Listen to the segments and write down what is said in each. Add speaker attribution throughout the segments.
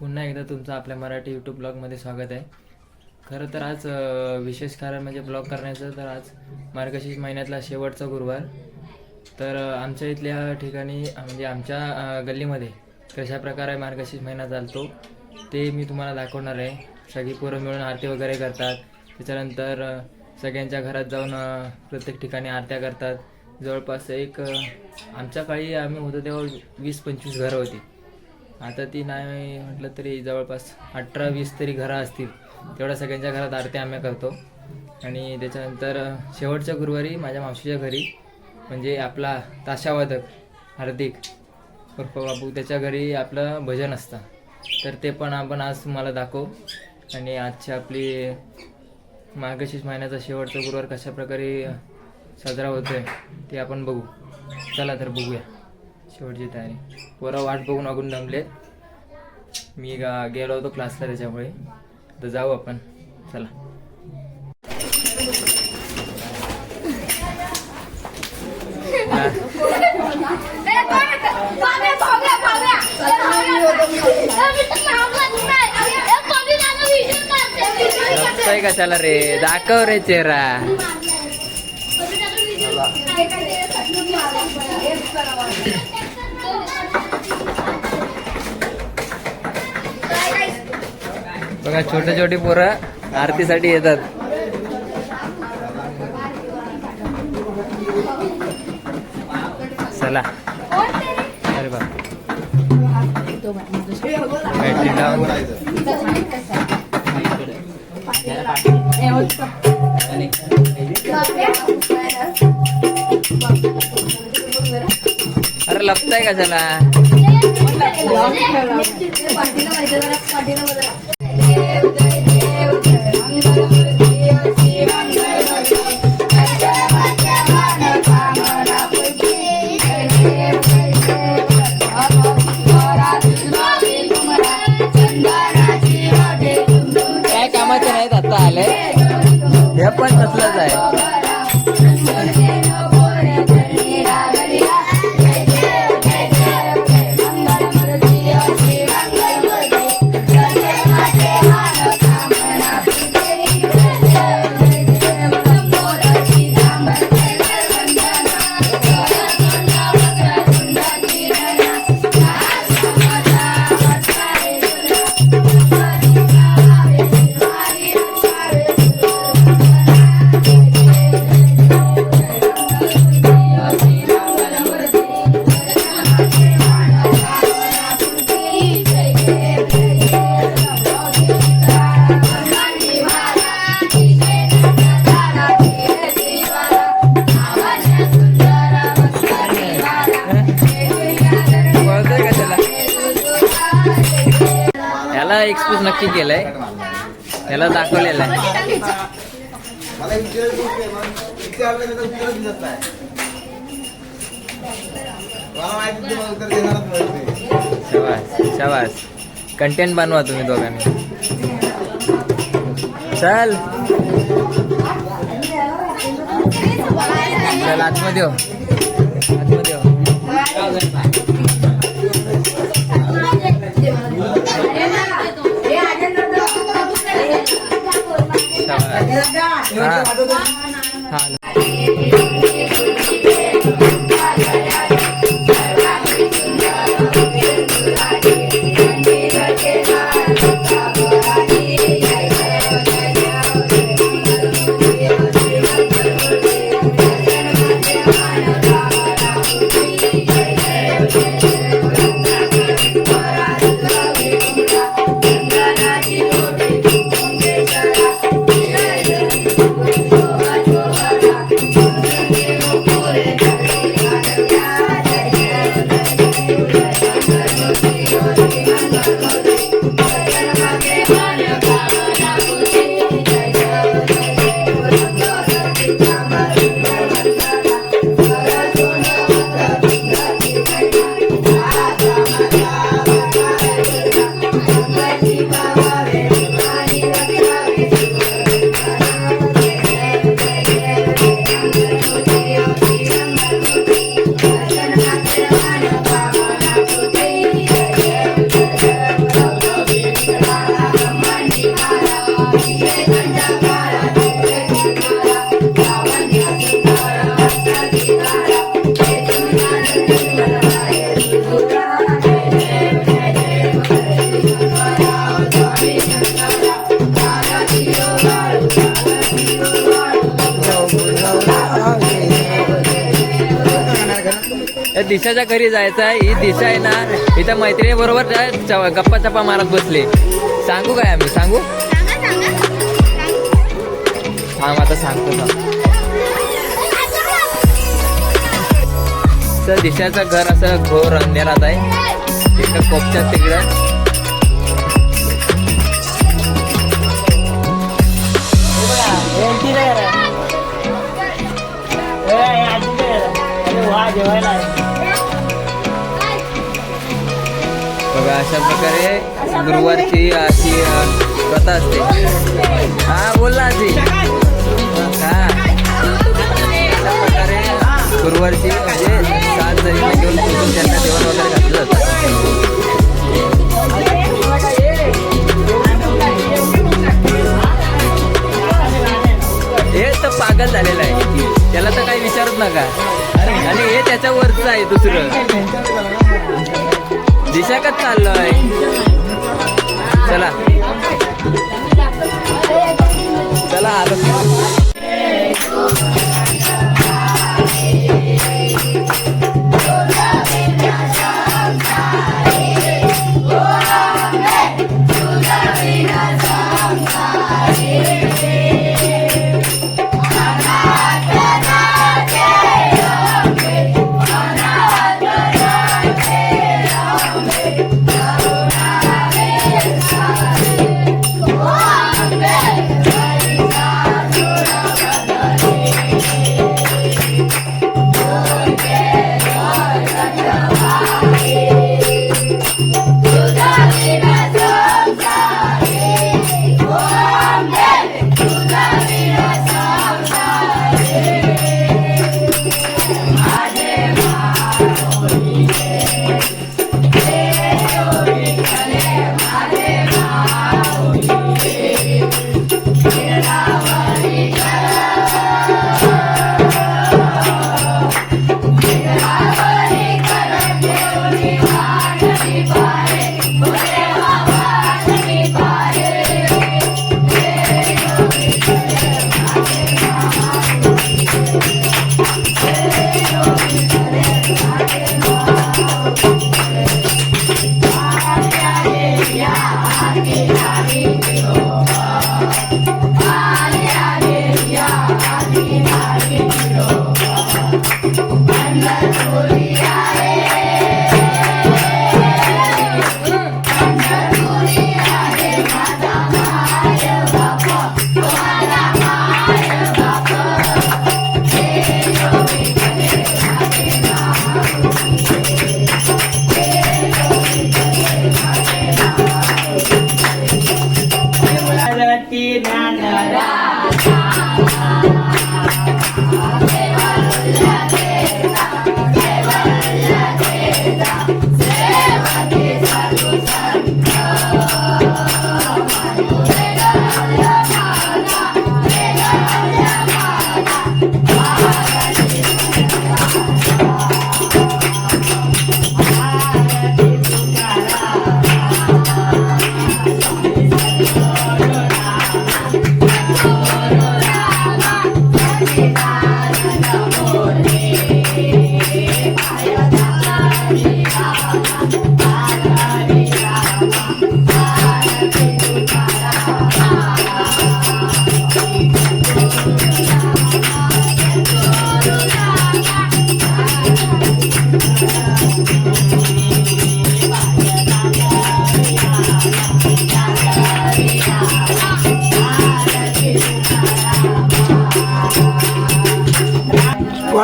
Speaker 1: पुन्हा एकदा तुमचं आपल्या मराठी यूट्यूब ब्लॉगमध्ये स्वागत आहे. खरं तर आज विशेष कारण म्हणजे ब्लॉग करण्याचं तर आज मार्गशीर्ष महिन्यातला शेवटचा गुरुवार. तर आमच्या इथल्या ठिकाणी म्हणजे आमच्या गल्लीमध्ये कशा प्रकारे मार्गशीर्ष महिना चालतो ते मी तुम्हाला दाखवणार आहे. सगळी पोरं मिळून आरती वगैरे करतात. त्याच्यानंतर सगळ्यांच्या घरात जाऊन प्रत्येक ठिकाणी आरत्या करतात. जवळपास एक आमच्या काळी आम्ही होतो तेव्हा वीस पंचवीस घरं होती. आता ती नाही म्हटलं तरी जवळपास अठरा वीस तरी घरं असतील. तेवढ्या सगळ्यांच्या घरात आरती आम्ही करतो. आणि त्याच्यानंतर शेवटच्या गुरुवारी माझ्या मावशीच्या घरी म्हणजे आपला ताशावादक हार्दिक उर्फ बाबू त्याच्या घरी आपलं भजन असतं. तर ते पण आपण आज तुम्हाला दाखवू. आणि आजची आपली मार्गशीर्ष महिन्याचा शेवटचा गुरुवार कशा प्रकारे साजरा होतोय ते आपण बघू. चला तर बघूया. शेवटची तयारी. पोरं वाट बघून अगून दमलेत मी गा गेलो होतो क्लासला त्याच्यामुळे. तर जाऊ आपण. चला. कशाला रे? दाखव रे चेहरा. बघा छोटे छोटे पोरं आरतीसाठी येतात. चला. अरे बा बॅटरी डाऊन अरे का कशाला काय कामाचे नाहीत आता आले? हे पण तसलंच आहे.
Speaker 2: विचार विचारलं तर उत्तर दिसत नाही. मला माहिती तुम्हाला उत्तर देणारच नाही
Speaker 1: शाबास शाबास. कंटेंट बनवा तुम्ही दोघांनी. चल. चल आतमध्ये हो. आतमध्ये हो. शाबास. हा. दिशाच्या घरी जायचं आहे. ही दिशा आहे ना इथं मैत्रिणी बरोबर गप्पा चप्पा मारत बसले. सांगू काय आम्ही? सांगू?
Speaker 3: सांगा सांगा.
Speaker 1: थांब आता सांगतो तर दिशाचं घर असं घोर अंधेरात आहे. तिकडं. कोपच्यात तिकडं बघा अशा प्रकारे गुरुवारची अशी प्रथा असते. हा बोल ना आजी. हा. अशा प्रकारे गुरुवारची म्हणजे सात जणींना घेऊन पुसून त्यांना जेवण वगैरे घातलं जातं. हे तर पागल झालेलं आहे. त्याला तर काही विचारत नका. आणि हे त्याच्यावरच आहे दुसरं. दिशाकच चाललोय. चला. चला
Speaker 4: आता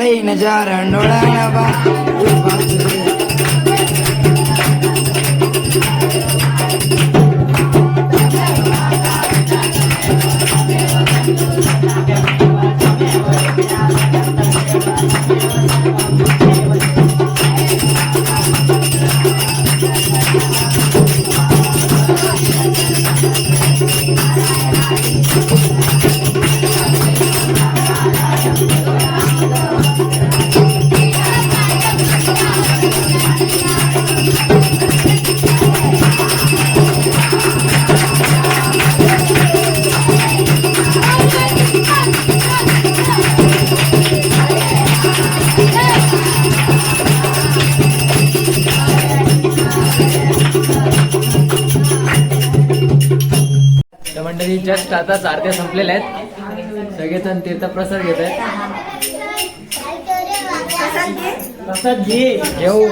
Speaker 4: ઢોળાઈ નજારા
Speaker 3: ડોળાના
Speaker 1: બા. मंडळी जस्ट आता आरत्या संपलेल्या आहेत. सगळेजण तीर्थप्रसाद घेत आहेत.
Speaker 5: प्रसाद घे.
Speaker 1: घेऊ.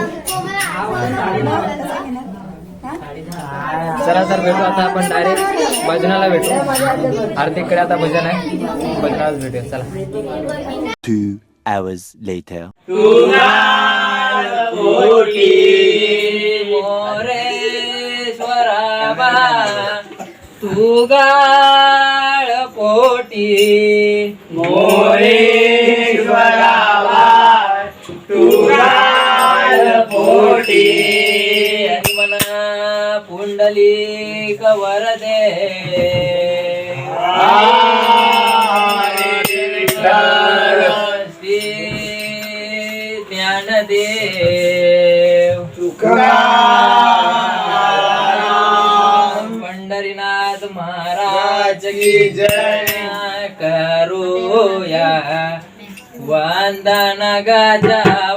Speaker 1: चला तर भेटू आता आपण डायरेक्ट भजनाला भेटू. आरतीकडे आता भजन आहे. भजनालाच भेटूया. चला.
Speaker 6: Two hours later.
Speaker 1: तू गाळ पोटी. मोरेश्वराबा तू गाळ पोटी. मना पुंडली कवर दे. श्री ज्ञानदेव. મહારાજ કી જય કરો વંદન ગજા